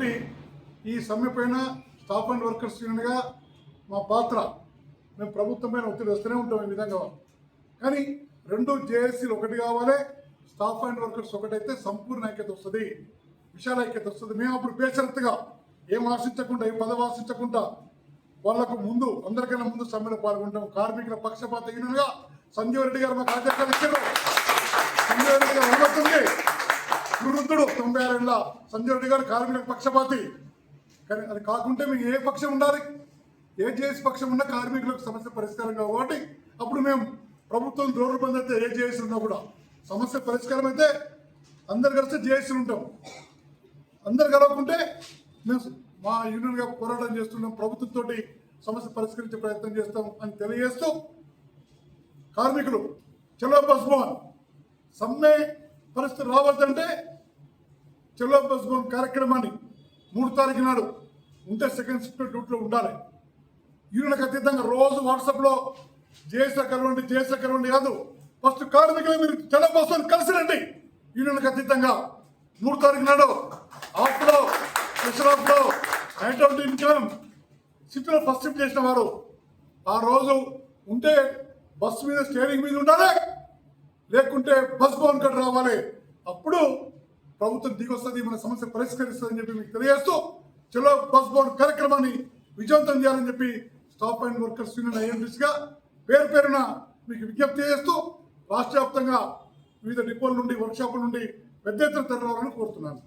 కాబట్టి ఈ సమ్మె పైన స్టాఫ్ అండ్ వర్కర్స్ యూనియన్గా మా పాత్ర మేము ప్రభుత్వం పైన ఒత్తిడి వస్తూనే ఉంటాం ఈ విధంగా. కానీ రెండు జేఏసీలు ఒకటి కావాలి స్టాఫ్ అండ్ వర్కర్స్ ఒకటైతే సంపూర్ణ ఐక్యత వస్తుంది విశాల ఐక్యత వస్తుంది. మేము అప్పుడు బేషరత్తుగా ఏం ఆశించకుండా ఏం పదవి ఆశించకుండా వాళ్ళకు ముందు అందరికన్నా ముందు సమ్మెలో పాల్గొంటాం. కార్మికుల పక్షపాత యూనియన్గా సంజీవ్ రెడ్డి గారు మాకు ఆదేశాలు ఇచ్చారు. సంజీవ్ రెడ్డి గారు అనుమతుంది తొంభై ఆరేళ్ళ సంజయ్ రెడ్డి గారు కార్మికులకు పక్షపాతి. కానీ అది కాకుంటే మీకు ఏ పక్షం ఉండాలి? ఏ జేఏసీ పక్షం ఉన్న కార్మికులకు సమస్య పరిష్కారం కాబట్టి అప్పుడు మేము ప్రభుత్వం దూర బంద్ అయితే ఏ జేఏసీ ఉన్నా కూడా సమస్య పరిష్కారం అయితే అందరు కలిసి జేఏసీలు ఉంటాం. అందరు కలవకుంటే మేము మా యూనియన్గా పోరాటం చేస్తున్నాం. ప్రభుత్వంతో సమస్య పరిష్కరించే ప్రయత్నం చేస్తాం అని తెలియజేస్తూ కార్మికులు చలో బస్ భవన్ సమ్మె పరిస్థితి రావద్దంటే చలో బస్ భవన్ కార్యక్రమాన్ని మూడు తారీఖు నాడు ఉంటే సెకండ్ షిఫ్ట్ డ్యూటీలో ఉండాలి. యూనియన్కి అతీతంగా రోజు వాట్సాప్లో జేఎస్ఆర్ కలవండి జేఎస్ఆర్ కలవండి కాదు ఫస్ట్ కార్మికులు మీరు చలో కలిసి రండి. యూనియన్కి అతీతంగా మూడు తారీఖు నాడు ఆఫ్లో స్పెషల్ ఆఫ్లో నైట్ అవుట్ ఇన్కమ్ సిటీలో ఫస్ట్ షిఫ్ట్ చేసిన వారు ఆ రోజు ఉంటే బస్సు మీద స్టేరింగ్ మీద ఉండాలి. లేకుంటే బస్ భవన్ కట్ రావాలి. అప్పుడు ప్రభుత్వం దిగొస్తుంది మన సమస్య పరిష్కరిస్తుందని చెప్పి మీకు తెలియజేస్తూ చలో బస్ బోర్డు కార్యక్రమాన్ని విజయవంతం చేయాలని చెప్పి స్టాఫ్ అండ్ వర్కర్స్ యూనియన్ ఐఎన్టీసీగా పేరు పేరున మీకు విజ్ఞప్తి చేస్తూ రాష్ట్ర వ్యాప్తంగా వివిధ డిపోల నుండి వర్క్షాపుల నుండి పెద్ద ఎత్తున తరలిరావాలని కోరుతున్నాను.